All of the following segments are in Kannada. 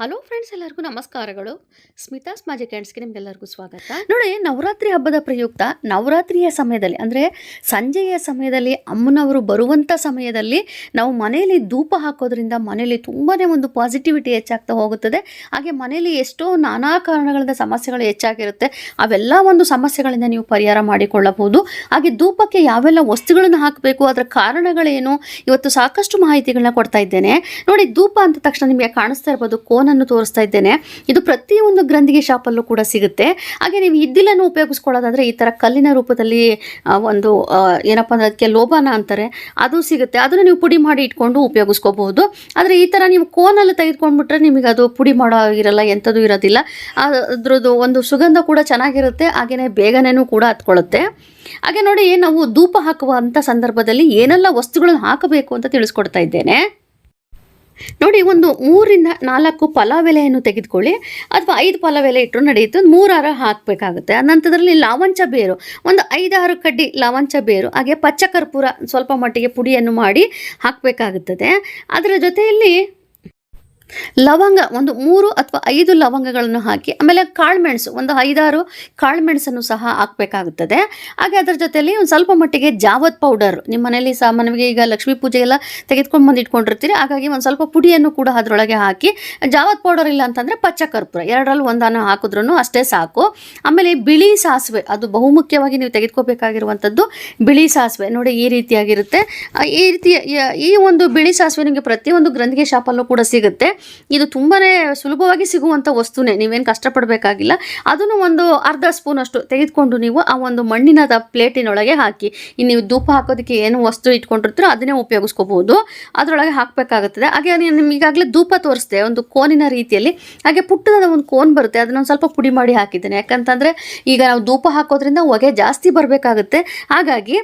ಹಲೋ ಫ್ರೆಂಡ್ಸ್, ಎಲ್ಲರಿಗೂ ನಮಸ್ಕಾರಗಳು. ಸ್ಮಿತಾಸ್ ಮ್ಯಾಜಿಕ್ ಹ್ಯಾಂಡ್ಸ್ಗೆ ನಿಮಗೆಲ್ಲರಿಗೂ ಸ್ವಾಗತ. ನೋಡಿ, ನವರಾತ್ರಿ ಹಬ್ಬದ ಪ್ರಯುಕ್ತ ನವರಾತ್ರಿಯ ಸಮಯದಲ್ಲಿ, ಅಂದರೆ ಸಂಜೆಯ ಸಮಯದಲ್ಲಿ ಅಮ್ಮನವರು ಬರುವಂಥ ಸಮಯದಲ್ಲಿ ನಾವು ಮನೆಯಲ್ಲಿ ಧೂಪ ಹಾಕೋದ್ರಿಂದ ಮನೆಯಲ್ಲಿ ತುಂಬಾ ಒಂದು ಪಾಸಿಟಿವಿಟಿ ಹೆಚ್ಚಾಗ್ತಾ ಹೋಗುತ್ತದೆ. ಹಾಗೆ ಮನೆಯಲ್ಲಿ ಎಷ್ಟೋ ನಾನಾ ಕಾರಣಗಳಿಂದ ಸಮಸ್ಯೆಗಳು ಹೆಚ್ಚಾಗಿರುತ್ತೆ. ಅವೆಲ್ಲ ಒಂದು ಸಮಸ್ಯೆಗಳಿಂದ ನೀವು ಪರಿಹಾರ ಮಾಡಿಕೊಳ್ಳಬಹುದು. ಹಾಗೆ ಧೂಪಕ್ಕೆ ಯಾವೆಲ್ಲ ವಸ್ತುಗಳನ್ನು ಹಾಕಬೇಕು, ಅದರ ಕಾರಣಗಳೇನು? ಇವತ್ತು ಸಾಕಷ್ಟು ಮಾಹಿತಿಗಳನ್ನ ಕೊಡ್ತಾ ಇದ್ದೇನೆ. ನೋಡಿ, ಧೂಪ ಅಂತ ತಕ್ಷಣ ನಿಮಗೆ ಕಾಣಿಸ್ತಾ ಇರ್ಬೋದು ಕೋನನ್ನು ತೋರಿಸ್ತಾ ಇದ್ದೇನೆ. ಇದು ಪ್ರತಿಯೊಂದು ಗ್ರಂಥಿಗೆ ಶಾಪಲ್ಲೂ ಕೂಡ ಸಿಗುತ್ತೆ. ಹಾಗೆ ನೀವು ಇದ್ದಿಲನ್ನು ಉಪಯೋಗಿಸ್ಕೊಳ್ಳೋದಾದರೆ ಈ ಥರ ಕಲ್ಲಿನ ರೂಪದಲ್ಲಿ ಒಂದು ಏನಪ್ಪ ಅಂದರೆ ಅದಕ್ಕೆ ಲೋಬಾನ ಅಂತಾರೆ, ಅದು ಸಿಗುತ್ತೆ. ಅದನ್ನು ನೀವು ಪುಡಿ ಮಾಡಿ ಇಟ್ಕೊಂಡು ಉಪಯೋಗಿಸ್ಕೋಬಹುದು. ಆದರೆ ಈ ಥರ ನೀವು ಕೋನಲ್ಲಿ ತೆಗೆದುಕೊಂಡ್ಬಿಟ್ರೆ ನಿಮಗೆ ಅದು ಪುಡಿ ಮಾಡೋ ಇರಲ್ಲ ಎಂಥದ್ದು ಇರೋದಿಲ್ಲ. ಅದ್ರದ್ದು ಒಂದು ಸುಗಂಧ ಕೂಡ ಚೆನ್ನಾಗಿರುತ್ತೆ ಹಾಗೆಯೇ ಬೇಗನೆನೂ ಕೂಡ ಹತ್ಕೊಳ್ಳುತ್ತೆ. ಹಾಗೆ ನೋಡಿ, ನಾವು ಧೂಪ ಹಾಕುವಂಥ ಸಂದರ್ಭದಲ್ಲಿ ಏನೆಲ್ಲ ವಸ್ತುಗಳನ್ನು ಹಾಕಬೇಕು ಅಂತ ತಿಳಿಸ್ಕೊಡ್ತಾ ಇದ್ದೇನೆ. ನೋಡಿ, ಒಂದು ಮೂರಿಂದ ನಾಲ್ಕು ಪಲಾವ್ ಎಲೆಯನ್ನು ತೆಗೆದುಕೊಳ್ಳಿ, ಅಥವಾ ಐದು ಪಲಾವ್ ಎಲೆ ಇಟ್ಟರು ನಡೆಯುತ್ತೆ, ಒಂದು ಮೂರಾರ ಹಾಕಬೇಕಾಗುತ್ತೆ. ನಂತರದಲ್ಲಿ ಲಾವಂಚ ಬೇರು, ಒಂದು ಐದಾರು ಕಡ್ಡಿ ಲಾವಂಚ ಬೇರು, ಹಾಗೆ ಪಚ್ಚ ಕರ್ಪೂರ ಸ್ವಲ್ಪ ಮಟ್ಟಿಗೆ ಪುಡಿಯನ್ನು ಮಾಡಿ ಹಾಕಬೇಕಾಗುತ್ತದೆ. ಅದರ ಜೊತೆಯಲ್ಲಿ ಲವಂಗ, ಒಂದು ಮೂರು ಅಥವಾ ಐದು ಲವಂಗಗಳನ್ನು ಹಾಕಿ, ಆಮೇಲೆ ಕಾಳುಮೆಣಸು ಒಂದು ಐದಾರು ಕಾಳುಮೆಣಸನ್ನು ಸಹ ಹಾಕಬೇಕಾಗುತ್ತದೆ. ಹಾಗೆ ಅದರ ಜೊತೆಯಲ್ಲಿ ಒಂದು ಸ್ವಲ್ಪ ಮಟ್ಟಿಗೆ ಜಾವತ್ ಪೌಡರ್ ನಿಮ್ಮ ಮನೆಯಲ್ಲಿ ಸಾಮಾನ್ಯವಾಗಿ ಈಗ ಲಕ್ಷ್ಮೀ ಪೂಜೆ ಎಲ್ಲ ತೆಗೆದುಕೊಂಡು ಬಂದು ಇಟ್ಕೊಂಡಿರ್ತೀರಿ ಹಾಗಾಗಿ ಒಂದು ಸ್ವಲ್ಪ ಪುಡಿಯನ್ನು ಕೂಡ ಅದರೊಳಗೆ ಹಾಕಿ, ಜಾವತ್ ಪೌಡರ್ ಇಲ್ಲ ಅಂತಂದರೆ ಪಚ್ಚ ಕರ್ಪೂರ, ಎರಡರಲ್ಲಿ ಒಂದನ್ನು ಹಾಕಿದ್ರೂ ಅಷ್ಟೇ ಸಾಕು. ಆಮೇಲೆ ಬಿಳಿ ಸಾಸಿವೆ, ಅದು ಬಹುಮುಖ್ಯವಾಗಿ ನೀವು ತೆಗೆದುಕೋಬೇಕಾಗಿರುವಂಥದ್ದು ಬಿಳಿ ಸಾಸಿವೆ, ನೋಡಿ ಈ ರೀತಿಯಾಗಿರುತ್ತೆ. ಈ ರೀತಿ, ಈ ಒಂದು ಬಿಳಿ ಸಾಸಿವೆ ನಿಮಗೆ ಪ್ರತಿಯೊಂದು ಗ್ರಂಥಿಗೆ ಶಾಪಲ್ಲೂ ಕೂಡ ಸಿಗುತ್ತೆ. ಇದು ತುಂಬಾ ಸುಲಭವಾಗಿ ಸಿಗುವಂಥ ವಸ್ತುನೇ, ನೀವೇನು ಕಷ್ಟಪಡಬೇಕಾಗಿಲ್ಲ. ಅದನ್ನು ಒಂದು ಅರ್ಧ ಸ್ಪೂನ್ ಅಷ್ಟು ತೆಗೆದುಕೊಂಡು ನೀವು ಆ ಒಂದು ಮಣ್ಣಿನ ಪ್ಲೇಟಿನೊಳಗೆ ಹಾಕಿ. ಇನ್ನು ನೀವು ಧೂಪ ಹಾಕೋದಕ್ಕೆ ಏನು ವಸ್ತು ಇಟ್ಕೊಂಡಿರ್ತೀರೋ ಅದನ್ನೇ ಉಪಯೋಗಿಸ್ಕೋಬಹುದು. ಅದರೊಳಗೆ ಹಾಕಬೇಕಾಗುತ್ತದೆ. ಹಾಗೆ ನಿಮ್ಗೆ ಈಗಾಗಲೇ ಧೂಪ ತೋರಿಸ್ದೆ, ಒಂದು ಕೋನಿನ ರೀತಿಯಲ್ಲಿ. ಹಾಗೆ ಪುಟ್ಟದ ಒಂದು ಕೋನ್ ಬರುತ್ತೆ, ಅದನ್ನ ಒಂದು ಸ್ವಲ್ಪ ಪುಡಿ ಮಾಡಿ ಹಾಕಿದ್ದೇನೆ. ಯಾಕಂತಂದರೆ ಈಗ ನಾವು ಧೂಪ ಹಾಕೋದ್ರಿಂದ ಹೊಗೆ ಜಾಸ್ತಿ ಬರಬೇಕಾಗುತ್ತೆ. ಹಾಗಾಗಿ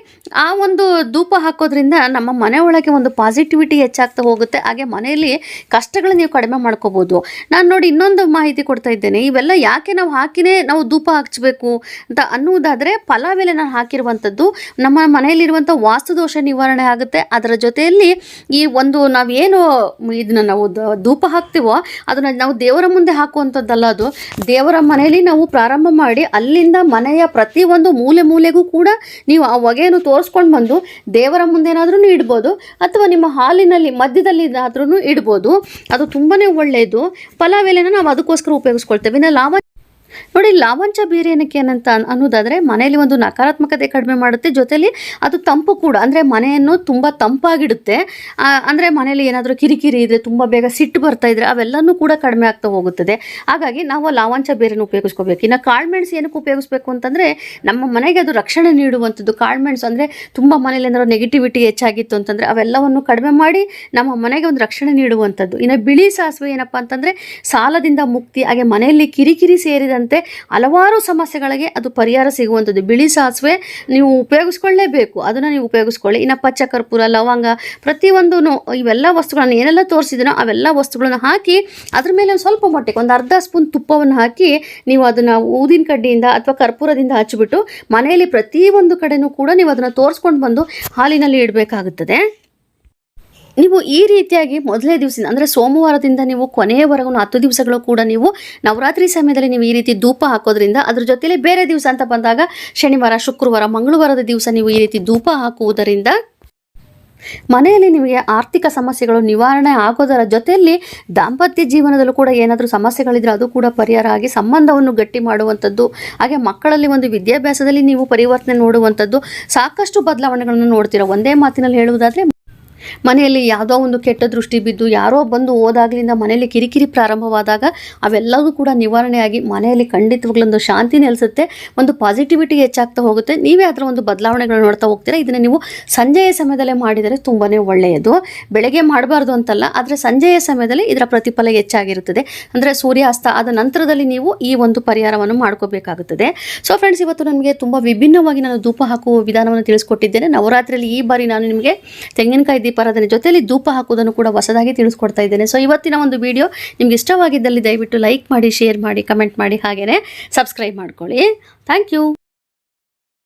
ಆ ಒಂದು ಧೂಪ ಹಾಕೋದ್ರಿಂದ ನಮ್ಮ ಮನೆ ಒಂದು ಪಾಸಿಟಿವಿಟಿ ಹೆಚ್ಚಾಗ್ತಾ ಹೋಗುತ್ತೆ. ಹಾಗೆ ಮನೆಯಲ್ಲಿ ಕಷ್ಟಗಳನ್ನ ನೀವು ಕಡಿಮೆ ಮಾಡ್ಕೋಬೋದು. ನಾನು ನೋಡಿ ಇನ್ನೊಂದು ಮಾಹಿತಿ ಕೊಡ್ತಾ ಇದ್ದೇನೆ, ಇವೆಲ್ಲ ಯಾಕೆ ನಾವು ಹಾಕಿನೇ ನಾವು ಧೂಪ ಹಚ್ಚಬೇಕು ಅಂತ ಅನ್ನುವುದಾದರೆ ಪಲಾವೆಲೆ ನಾನು ಹಾಕಿರುವಂಥದ್ದು ನಮ್ಮ ಮನೆಯಲ್ಲಿರುವಂಥ ವಾಸ್ತುದೋಷ ನಿವಾರಣೆ ಆಗುತ್ತೆ. ಅದರ ಜೊತೆಯಲ್ಲಿ ಈ ಒಂದು ನಾವೇನು ಇದನ್ನ ನಾವು ಧೂಪ ಹಾಕ್ತೀವೋ ಅದನ್ನು ನಾವು ದೇವರ ಮುಂದೆ ಹಾಕುವಂಥದ್ದಲ್ಲ ಅದು. ದೇವರ ಮನೆಯಲ್ಲಿ ನಾವು ಪ್ರಾರಂಭ ಮಾಡಿ ಅಲ್ಲಿಂದ ಮನೆಯ ಪ್ರತಿಯೊಂದು ಮೂಲೆ ಮೂಲೆಗೂ ಕೂಡ ನೀವು ಆ ಹೊಗೆಯನ್ನು ತೋರಿಸ್ಕೊಂಡು ಬಂದು ದೇವರ ಮುಂದೆ ಏನಾದ್ರೂ ಇಡ್ಬೋದು, ಅಥವಾ ನಿಮ್ಮ ಹಾಲಿನಲ್ಲಿ ಮಧ್ಯದಲ್ಲಿ ಇಡ್ಬೋದು. ಅದು ತುಂಬಾ ಒಳ್ಳೆಯದು ಪಲಾವ್ ಎಲೆನ ನಾವು ಅದಕ್ಕೋಸ್ಕರ ಉಪಯೋಗಿಸ್ಕೊಳ್ತೇವೆ. ಇನ್ನು ಲಾವ ನೋಡಿ, ಲಾವಂಚ ಬೇರೆ ಏನಕ್ಕೆ ಏನಂತ ಅನ್ನೋದಾದರೆ ಮನೆಯಲ್ಲಿ ಒಂದು ನಕಾರಾತ್ಮಕತೆ ಕಡಿಮೆ ಮಾಡುತ್ತೆ. ಜೊತೆಲಿ ಅದು ತಂಪು ಕೂಡ, ಅಂದರೆ ಮನೆಯನ್ನು ತುಂಬ ತಂಪಾಗಿಡುತ್ತೆ. ಅಂದರೆ ಮನೆಯಲ್ಲಿ ಏನಾದರೂ ಕಿರಿಕಿರಿ ಇದ್ರೆ, ತುಂಬ ಬೇಗ ಸಿಟ್ಟು ಬರ್ತಾ ಇದ್ರೆ, ಅವೆಲ್ಲನೂ ಕೂಡ ಕಡಿಮೆ ಆಗ್ತಾ ಹೋಗುತ್ತದೆ. ಹಾಗಾಗಿ ನಾವು ಲಾವಂಚ ಬೇರೆ ಉಪಯೋಗಿಸ್ಕೋಬೇಕು. ಇನ್ನು ಕಾಳುಮೆಣಸು ಏನಕ್ಕೆ ಉಪಯೋಗಿಸ್ಬೇಕು ಅಂತಂದರೆ, ನಮ್ಮ ಮನೆಗೆ ಅದು ರಕ್ಷಣೆ ನೀಡುವಂಥದ್ದು. ಕಾಳುಮೆಣಸು ಅಂದರೆ ತುಂಬ ಮನೇಲಿ ಏನಾದರೂ ನೆಗೆಟಿವಿಟಿ ಹೆಚ್ಚಾಗಿತ್ತು ಅಂತಂದರೆ, ಅವೆಲ್ಲವನ್ನು ಕಡಿಮೆ ಮಾಡಿ ನಮ್ಮ ಮನೆಗೆ ಒಂದು ರಕ್ಷಣೆ ನೀಡುವಂಥದ್ದು. ಇನ್ನು ಬಿಳಿ ಸಾಸಿವೆ ಏನಪ್ಪ ಅಂತಂದರೆ, ಸಾಲದಿಂದ ಮುಕ್ತಿ, ಹಾಗೆ ಮನೆಯಲ್ಲಿ ಕಿರಿಕಿರಿ ಸೇರಿದಂತೆ ಹಲವಾರು ಸಮಸ್ಯೆಗಳಿಗೆ ಅದು ಪರಿಹಾರ ಸಿಗುವಂಥದ್ದು. ಬಿಳಿ ಸಾಸಿವೆ ನೀವು ಉಪಯೋಗಿಸ್ಕೊಳ್ಳೇಬೇಕು. ಅದನ್ನು ನೀವು ಉಪಯೋಗಿಸ್ಕೊಳ್ಳಿ. ಇನ್ನು ಪಚ್ಚ ಕರ್ಪೂರ, ಲವಂಗ ಪ್ರತಿಯೊಂದು ಇವೆಲ್ಲ ವಸ್ತುಗಳನ್ನು ಏನೆಲ್ಲ ತೋರಿಸಿದ್ರೋ ಅವೆಲ್ಲ ವಸ್ತುಗಳನ್ನು ಹಾಕಿ ಅದ್ರ ಮೇಲೆ ಒಂದು ಸ್ವಲ್ಪ ಮಟ್ಟಿಗೆ ಒಂದು ಅರ್ಧ ಸ್ಪೂನ್ ತುಪ್ಪವನ್ನು ಹಾಕಿ ನೀವು ಅದನ್ನು ಊದಿನ ಕಡ್ಡಿಯಿಂದ ಅಥವಾ ಕರ್ಪೂರದಿಂದ ಹಚ್ಚಿಬಿಟ್ಟು ಮನೆಯಲ್ಲಿ ಪ್ರತಿಯೊಂದು ಕಡೆನೂ ಕೂಡ ನೀವು ಅದನ್ನು ತೋರಿಸ್ಕೊಂಡು ಬಂದು ಹಾಲಿನಲ್ಲಿ ಇಡಬೇಕಾಗುತ್ತದೆ. ನೀವು ಈ ರೀತಿಯಾಗಿ ಮೊದಲೇ ದಿವಸದಿಂದ, ಅಂದರೆ ಸೋಮವಾರದಿಂದ ನೀವು ಕೊನೆಯವರೆಗೂ ಹತ್ತು ದಿವಸಗಳು ಕೂಡ ನೀವು ನವರಾತ್ರಿ ಸಮಯದಲ್ಲಿ ನೀವು ಈ ರೀತಿ ಧೂಪ ಹಾಕೋದ್ರಿಂದ ಅದ್ರ ಜೊತೆಲಿ ಬೇರೆ ದಿವಸ ಅಂತ ಬಂದಾಗ ಶನಿವಾರ, ಶುಕ್ರವಾರ, ಮಂಗಳವಾರದ ದಿವಸ ನೀವು ಈ ರೀತಿ ಧೂಪ ಹಾಕುವುದರಿಂದ ಮನೆಯಲ್ಲಿ ನಿಮಗೆ ಆರ್ಥಿಕ ಸಮಸ್ಯೆಗಳು, ನಿವಾರಣೆ ಆಗೋದರ ಜೊತೆಯಲ್ಲಿ ದಾಂಪತ್ಯ ಜೀವನದಲ್ಲೂ ಕೂಡ ಏನಾದರೂ ಸಮಸ್ಯೆಗಳಿದ್ರೆ ಅದು ಕೂಡ ಪರಿಹಾರ ಆಗಿ ಸಂಬಂಧವನ್ನು ಗಟ್ಟಿ ಮಾಡುವಂಥದ್ದು, ಹಾಗೆ ಮಕ್ಕಳಲ್ಲಿ ಒಂದು ವಿದ್ಯಾಭ್ಯಾಸದಲ್ಲಿ ನೀವು ಪರಿವರ್ತನೆ ನೋಡುವಂಥದ್ದು, ಸಾಕಷ್ಟು ಬದಲಾವಣೆಗಳನ್ನು ನೋಡ್ತೀರ? ಒಂದೇ ಮಾತಿನಲ್ಲಿ ಹೇಳುವುದಾದರೆ ಮನೆಯಲ್ಲಿ ಯಾವುದೋ ಒಂದು ಕೆಟ್ಟ ದೃಷ್ಟಿ ಬಿದ್ದು ಯಾರೋ ಬಂದು ಹೋದಾಗ್ಲಿಂದ ಮನೆಯಲ್ಲಿ ಕಿರಿಕಿರಿ ಪ್ರಾರಂಭವಾದಾಗ ಅವೆಲ್ಲವೂ ಕೂಡ ನಿವಾರಣೆಯಾಗಿ ಮನೆಯಲ್ಲಿ ಖಂಡಿತವಾಗ್ಲೊಂದು ಶಾಂತಿ ನೆಲೆಸುತ್ತೆ, ಒಂದು ಪಾಸಿಟಿವಿಟಿ ಹೆಚ್ಚಾಗ್ತಾ ಹೋಗುತ್ತೆ. ನೀವೇ ಅದರ ಒಂದು ಬದಲಾವಣೆಗಳನ್ನು ನೋಡ್ತಾ ಹೋಗ್ತೀರಾ? ಇದನ್ನು ನೀವು ಸಂಜೆಯ ಸಮಯದಲ್ಲೇ ಮಾಡಿದರೆ ತುಂಬಾ ಒಳ್ಳೆಯದು. ಬೆಳಗ್ಗೆ ಮಾಡಬಾರ್ದು ಅಂತಲ್ಲ, ಆದರೆ ಸಂಜೆಯ ಸಮಯದಲ್ಲಿ ಇದರ ಪ್ರತಿಫಲ ಹೆಚ್ಚಾಗಿರುತ್ತದೆ. ಅಂದರೆ ಸೂರ್ಯಾಸ್ತ ಆದ ನಂತರದಲ್ಲಿ ನೀವು ಈ ಒಂದು ಪರಿಹಾರವನ್ನು ಮಾಡ್ಕೋಬೇಕಾಗುತ್ತದೆ. ಸೊ ಫ್ರೆಂಡ್ಸ್ ಇವತ್ತು ನನಗೆ ತುಂಬ ವಿಭಿನ್ನವಾಗಿ ನಾನು ಧೂಪ ಹಾಕುವ ವಿಧಾನವನ್ನು ತಿಳಿಸ್ಕೊಟ್ಟಿದ್ದೇನೆ. ನವರಾತ್ರಿಯಲ್ಲಿ ಈ ಬಾರಿ ನಾನು ನಿಮಗೆ ತೆಂಗಿನಕಾಯಿ ದೀಪಾರಾಧನೆ ಜೊತೆಯಲ್ಲಿ ಧೂಪ ಹಾಕುವುದನ್ನು ಕೂಡ ಹೊಸದಾಗಿ ತಿಳಿಸ್ಕೊಡ್ತಾ ಇದ್ದೇನೆ. ಸೊ ಇವತ್ತಿನ ಒಂದು ವಿಡಿಯೋ ನಿಮ್ಗೆ ಇಷ್ಟವಾಗಿದ್ದಲ್ಲಿ ದಯವಿಟ್ಟು ಲೈಕ್ ಮಾಡಿ ಶೇರ್ ಮಾಡಿ ಕಮೆಂಟ್ ಮಾಡಿ ಹಾಗೆಯೇ ಸಬ್ಸ್ಕ್ರೈಬ್ ಮಾಡ್ಕೊಳ್ಳಿ. Thank you